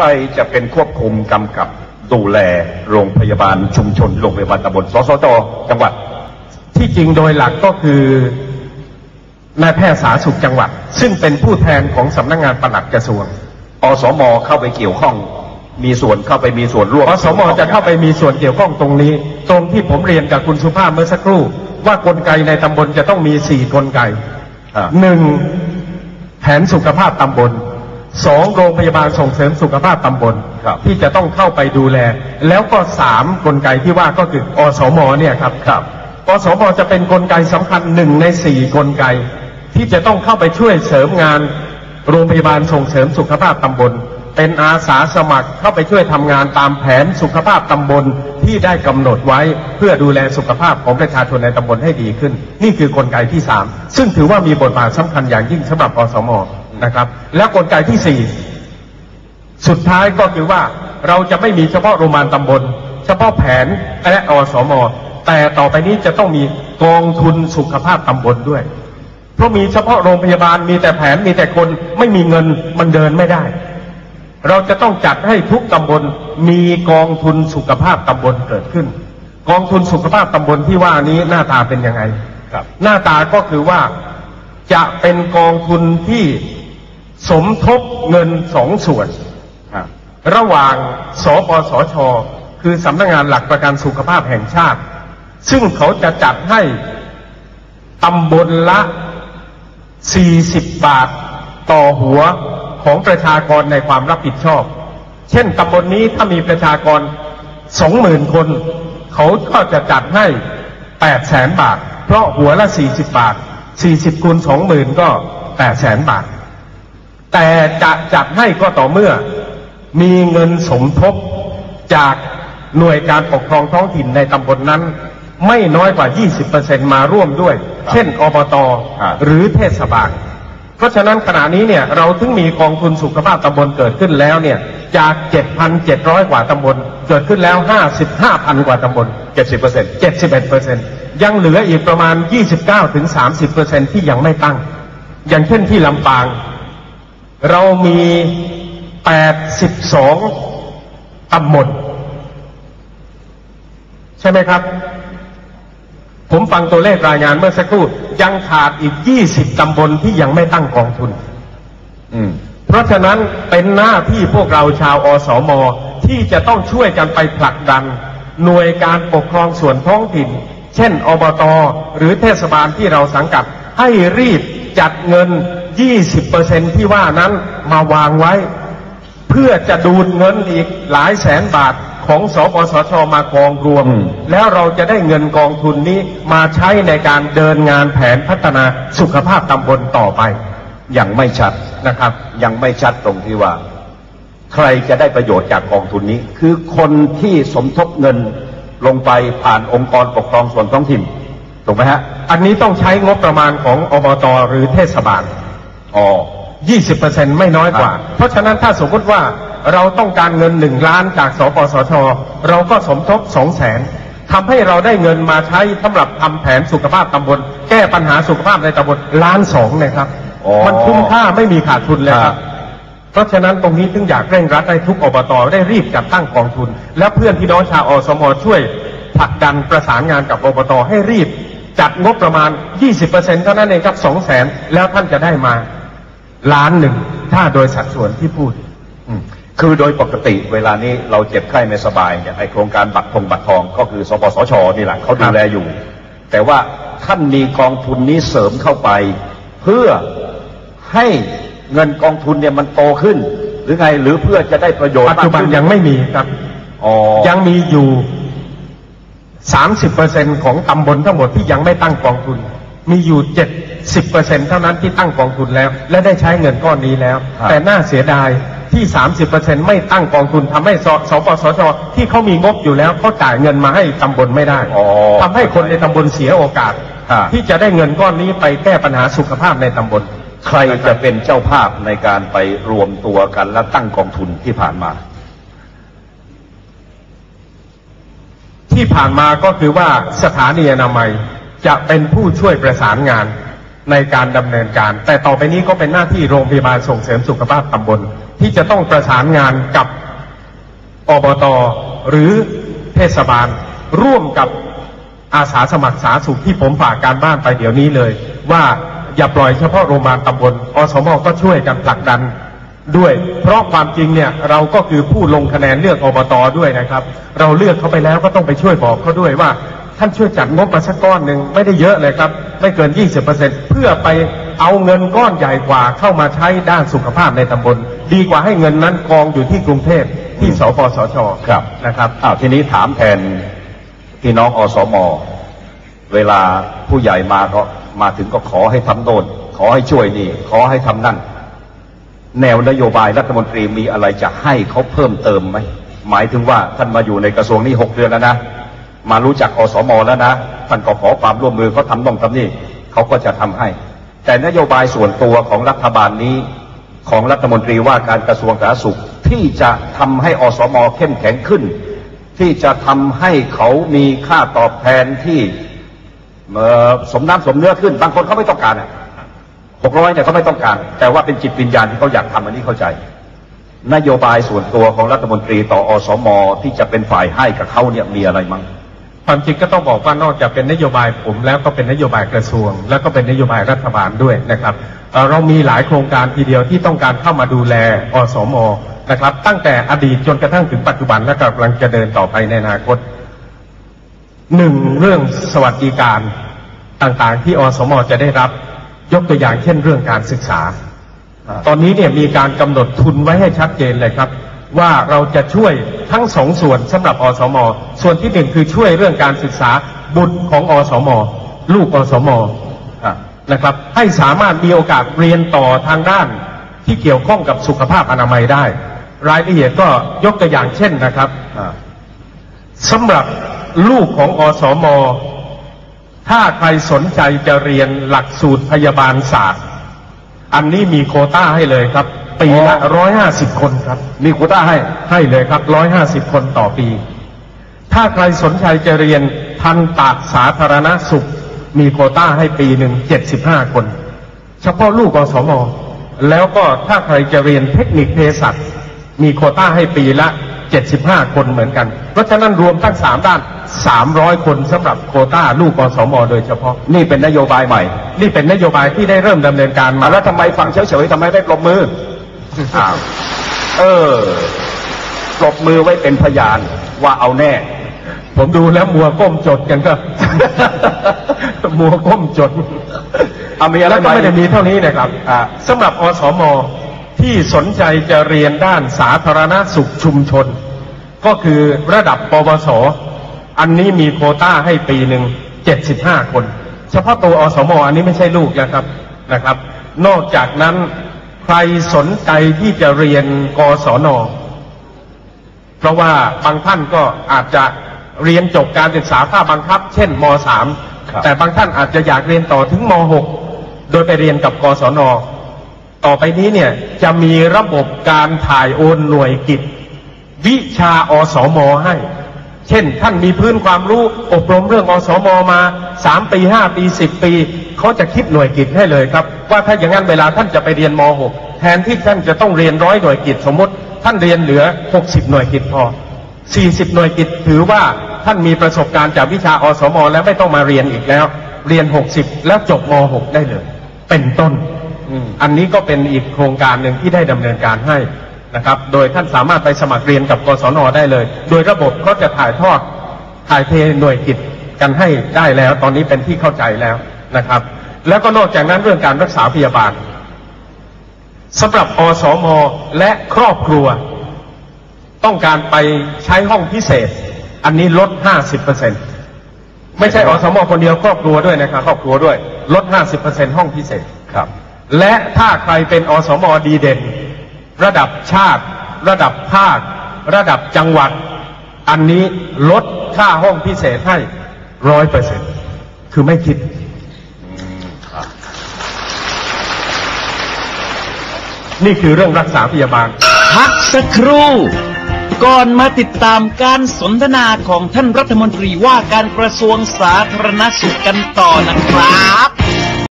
ไปจะเป็นควบคุมกำกับดูแลโรงพยาบาลชุมชนโรงพยาบาลตำบลสสจจังหวัด ที่จริงโดยหลักก็คือนายแพทย์สาธารณสุขจังหวัด ซึ่งเป็นผู้แทนของสำนักงานปลัดกระทรวงอสมเข้าไปเกี่ยวข้อง มีส่วนเข้าไปมีส่วนร่วมอสมจะเข้าไปมีส่วนเกี่ยวข้องตรงนี้ ตรงที่ผมเรียนกับคุณสุภาพเมื่อสักครู่ ว่ากลไกในตำบลจะต้องมีสี่กลไกอ่าหนึ่งแผนสุขภาพตำบล สองโรงพยาบาลส่งเสริมสุขภาพตำบลครับที่จะต้องเข้าไปดูแล แล้วก็สามกลไกที่ว่าก็คืออสมเนี่ยครับครับอสมจะเป็นกลไกสำคัญหนึ่งในสี่กลไก ที่จะต้องเข้าไปช่วยเสริมงาน โรงพยาบาลส่งเสริมสุขภาพตำบล เป็นอาสาสมัครเข้าไปช่วยทำงานตามแผนสุขภาพตำบลที่ได้กำหนดไว้เพื่อดูแลสุขภาพของประชาชนในตำบลให้ดีขึ้น นี่คือกลไกที่สามซึ่งถือว่ามีบทบาทสำคัญอย่างยิ่งสำหรับอสม นะครับ และกลไกที่สี่สุดท้ายก็คือว่าเราจะไม่มีเฉพาะโรงพยาบาลตำบล เฉพาะแผนและอสม แต่ต่อไปนี้จะต้องมีกองทุนสุขภาพตำบลด้วย เพราะมีเฉพาะโรงพยาบาลมีแต่แผนมีแต่คนไม่มีเงินมันเดินไม่ได้ เราจะต้องจัดให้ทุกตำบลมีกองทุนสุขภาพตำบลเกิดขึ้น กองทุนสุขภาพตำบลที่ว่านี้หน้าตาเป็นยังไงครับหน้าตาก็คือว่าจะเป็นกองทุนที่ สมทบเงินสองส่วน ระหว่างสปสช คือสำนักงานหลักประกันสุขภาพแห่งชาติ ซึ่งเขาจะจัดให้ตำบลละ 40 บาทต่อหัวของประชากรในความรับผิดชอบ เช่นตำบลนี้ถ้ามีประชากร 20,000 คน เขาก็จะจัดให้8แสนบาท เพราะหัวละ 40 บาท 40คูณ20,000 ก็8แสนบาท แต่จะจัดให้ก็ต่อเมื่อ มีเงินสมทบจากหน่วยการปกครองท้องถิ่นในตำบลนนั้น ไม่น้อยกว่า 20%มาร่วมด้วย เช่นอบตครับหรือเทศบาล เพราะฉะนั้นขณะนี้เนี่ยเราถึงมีกองทุนสุขภาพตำบลเกิดขึ้นแล้วเนี่ยจาก 7,700 กว่าตำบล เกิดขึ้นแล้ว 55,000 กว่าตำบลเจ็ดสิบเปอร์เซ็นต์71%ยังเหลืออีกประมาณ 29-30%ที่ยังไม่ตั้ง อย่างเช่นที่ลำปาง เรามี82ตำบลใช่ไหมครับ ผมฟังตัวเลขรายงานเมื่อสักครู่ยังขาดอีก20ตำบลที่ยังไม่ตั้งกองทุน อืมเพราะฉะนั้นเป็นหน้าที่พวกเราชาวอสมที่จะต้องช่วยกันไปผลักดัน หน่วยการปกครองส่วนท้องถิ่น เช่นอบต หรือเทศบาลที่เราสังกัด ให้รีบจัดเงิน 20%ที่ว่านั้นมาวางไว้ เพื่อจะดูดเงินอีกหลายแสนบาทของสปสชมากองรวมอืมแล้วเราจะได้เงินกองทุนนี้มาใช้ในการเดินงานแผนพัฒนาสุขภาพตำบลต่อไป ยังไม่ชัดนะครับ ยังไม่ชัดตรงที่ว่า ใครจะได้ประโยชน์จากกองทุนนี้ คือคนที่สมทบเงินลงไปผ่านองค์กรปกครองส่วนท้องถิ่นถูกไหมฮะอันนี้ต้องใช้งบประมาณของอบตหรือเทศบาล อ๋อ 20%ไม่น้อยกว่า ครับเพราะฉะนั้นถ้าสมมติว่าเราต้องการเงินหนึ่งล้านจากสปสช เราก็สมทบสองแสนทำให้เราได้เงินมาใช้สำหรับทำแผนสุขภาพตำบล แก้ปัญหาสุขภาพในตำบลล้านสองนะครับ อ๋อ มันคุ้มค่าไม่มีขาดทุนเลยคครัรับบเพราะฉะนั้นตรงนี้ถึงอยากเร่งรัดให้ทุกอบตได้รีบจัดตั้งกองทุน และเพื่อนพี่น้องชาวอสมช่วยผลักดันประสานงานกับอบตให้รีบ จัดงบประมาณ 20%เท่านั้นเองครับ2แสนแล้วท่านจะได้มา ล้านหนึ่ง ถ้าโดยสัดส่วนที่พูดอืมคือโดยปกติเวลานี้เราเจ็บไข้ไม่สบายเนี่ยไอโครงการบัตรทงบัตรทองก็คือสปสชนี่แหละเขาดูแลอยู่ แต่ว่าท่านมีกองทุนนี้เสริมเข้าไป เพื่อให้เงินกองทุนเนี่ยมันโตขึ้น หรือไงหรือเพื่อจะได้ประโยชน์ปัจจุบันมากขึ้ยังไม่มีครับอ๋อยังมีอยู่30%ของตำบลทั้งหมดที่ยังไม่ตั้งกองทุน มีอยู่ 70%เท่านั้นที่ตั้งกองทุนแล้ว และได้ใช้เงินก้อนนี้แล้ว แต่น่าเสียดายที่ 30%ไม่ตั้งกองทุนทำให้สสปสชที่เขามีงบอยู่แล้วเขาจ่ายเงินมาให้ตำบลไม่ได้อ๋อทำให้คนในตำบลเสียโอกาสครับที่จะได้เงินก้อนนี้ไปแก้ปัญหาสุขภาพในตำบล ใครจะเป็นเจ้าภาพในการไปรวมตัวกันและตั้งกองทุนที่ผ่านมา ที่ผ่านมาก็คือว่าสถานีอนามัยจะเป็นผู้ช่วยประสานงาน ในการดำเนินการ แต่ต่อไปนี้ก็เป็นหน้าที่โรงพยาบาลส่งเสริมสุขภาพตำบล ที่จะต้องประสานงานกับอบตหรือเทศบาล ร่วมกับอาสาสมัครสาธารณสุขที่ผมฝากการบ้านไปเดี๋ยวนี้เลย ว่าอย่าปล่อยเฉพาะโรงพยาบาลตำบลอสมก็ช่วยกันผลักดันด้วย เพราะความจริงเนี่ยเราก็คือผู้ลงคะแนนเลือกอบตด้วยนะครับ เราเลือกเขาไปแล้วก็ต้องไปช่วยบอกเขาด้วยว่า ท่านช่วยจัดงบมาสักก้อนหนึ่งไม่ได้เยอะเลยครับ ไม่เกิน 20%เพื่อไปเอาเงินก้อนใหญ่กว่าเข้ามาใช้ด้านสุขภาพในตำบล ดีกว่าให้เงินนั้นกองอยู่ที่กรุงเทพที่สปสชครับนะครับอ้าวทีนี้ถามแทนพี่น้องอสมเวลาผู้ใหญ่มาก็มาถึงก็ขอให้ทำโน่นขอให้ช่วยนี่ ขอให้ทำนั่น แนวนโยบายรัฐมนตรีมีอะไรจะให้เขาเพิ่มเติมไหมหมายถึงว่าท่านมาอยู่ในกระทรวงนี้หกเดือนแล้วนะ มารู้จักอสมแล้วนะท่านก็ขอความร่วมมือเขาทำต้องทำนี่เขาก็จะทำให้ แต่นโยบายส่วนตัวของรัฐบาลนี้ ของรัฐมนตรีว่าการกระทรวงสาธารณสุขที่จะทำให้อสมเข้มแข็งขึ้น ที่จะทำให้เขามีค่าตอบแทนที่สมน้ำสมเนื้อขึ้น บางคนเขาไม่ต้องการอะหกร้อยเนี่ยเขาไม่ต้องการ แต่ว่าเป็นจิตวิญญาณที่เขาอยากทำอันนี้เข้าใจ นโยบายส่วนตัวของรัฐมนตรีต่ออสมที่จะเป็นฝ่ายให้กับเขาเนี่ยมีอะไรมั้ง ความจริงก็ต้องบอกว่านอกจากเป็นนโยบายผมแล้วก็เป็นนโยบายกระทรวง แล้วก็เป็นนโยบายรัฐบาลด้วยนะครับเเรามีหลายโครงการทีเดียวที่ต้องการเข้ามาดูแลอสมนะครับ ตั้งแต่อดีตจนกระทั่งถึงปัจจุบันและกำลังจะเดินต่อไปในอนาคตหนึ่งเรื่องสวัสดิการต่างๆ ที่อสมจะได้รับยกตัวอย่างเช่นเรื่องการศึกษา ตอนนี้เนี่ยมีการกำหนดทุนไว้ให้ชัดเจนเลยครับ ว่าเราจะช่วยทั้งสองส่วนสำหรับอสม ส่วนที่หนึ่งคือช่วยเรื่องการศึกษาบุตรของอสม ลูกอสมอะนะครับ ให้สามารถมีโอกาสเรียนต่อทางด้านที่เกี่ยวข้องกับสุขภาพอนามัยได้ รายละเอียดก็ยกตัวอย่างเช่นนะครับอะสำหรับลูกของอสม ถ้าใครสนใจจะเรียนหลักสูตรพยาบาลศาสตร์ อันนี้มีโควต้าให้เลยครับ ปีละร้อยห้าสิบคนครับ มีโควต้าให้ ให้เลยครับร้อยห้าสิบคนต่อปี ถ้าใครสนใจจะเรียนทันตาสาธารณสุข มีโคต้าให้ปีหนึ่งเจ็ดสิบห้าคน เฉพาะลูกอสมแล้วก็ถ้าใครจะเรียนเทคนิคเภสัชมีโคต้าให้ปีละ75คนเหมือนกัน เพราะฉะนั้นรวมทั้ง3ด้าน300คนสำหรับโคต้าลูกอสมโดยเฉพาะ นี่เป็นนโยบายใหม่ นี่เป็นนโยบายที่ได้เริ่มดำเนินการมาแล้วทำไมฟังเฉยๆทำไมไม่ปรบมือ อ้าวเออปรบมือไว้เป็นพยานว่าเอาแน่ ผมดูแล้วมัวก้มจดกันก็ มัวก้มจดเอามีอะไรแล้วก็ไม่ได้ใหมีเท่านี้นะครับอ่าสำหรับอสมที่สนใจจะเรียนด้านสาธารณสุขชุมชน ก็คือระดับปวส อันนี้มีโควต้าให้ปีหนึ่ง75คน เฉพาะตัวอสมอันนี้ไม่ใช่ลูกนะครับนะครับ นอกจากนั้น ใครสนใจที่จะเรียนกศน เพราะว่าบางท่านก็อาจจะเรียนจบการศึกษาภาคบังคับ เช่นมครับ .3 แต่บางท่านอาจจะอยากเรียนต่อถึงม .6 โดยไปเรียนกับกศน ต่อไปนี้เนี่ยจะมีระบบการถ่ายโอนหน่วยกิจ วิชาอสมให้ เช่น ท่านมีพื้นความรู้อบรมเรื่องอสมมา3ปี5ปี10ปีเขาจะคิดหน่วยกิจให้เลยครับ ว่าถ้าอย่างนั้นเวลาท่านจะไปเรียนม .6 แทนที่ท่านจะต้องเรียนร้อยหน่วยกิจสมมติ ท่านเรียนเหลือ 60 หน่วยกิจพอ 40 หน่วยกิจถือว่าท่านมีประสบการณ์จากวิชาอสมแล้วไม่ต้องมาเรียนอีกแล้ว เรียน 60 แล้วจบม .6 ได้เลย เป็นต้นอืมอันนี้ก็เป็นอีกโครงการหนึ่งที่ได้ดำเนินการให้ นะครับ โดยท่านสามารถไปสมัครเรียนกับกศนได้เลย โดยระบบก็จะถ่ายทอดถ่ายเทหน่วยกิจกันให้ได้แล้ว ตอนนี้เป็นที่เข้าใจแล้วนะครับ แล้วก็นอกจากนั้นเรื่องการรักษาพยาบาลสำหรับอสมและครอบครัว ต้องการไปใช้ห้องพิเศษ อันนี้ลด 50%ไม่ใช่อสมคนเดียวครอบครัวด้วยนะครับ ครอบครัวด้วย ลด 50%ห้องพิเศษครับ และถ้าใครเป็นอสมดีเด่น ระดับชาติ ระดับภาค ระดับจังหวัด อันนี้ลดค่าห้องพิเศษให้ร้อยเปอร์เซ็นคือไม่คิด นี่คือเรื่องรักษาพยาบาล พักสักครู่ ก่อนมาติดตามการสนทนาของท่านรัฐมนตรีว่าการกระทรวงสาธารณสุขกันต่อนะครับ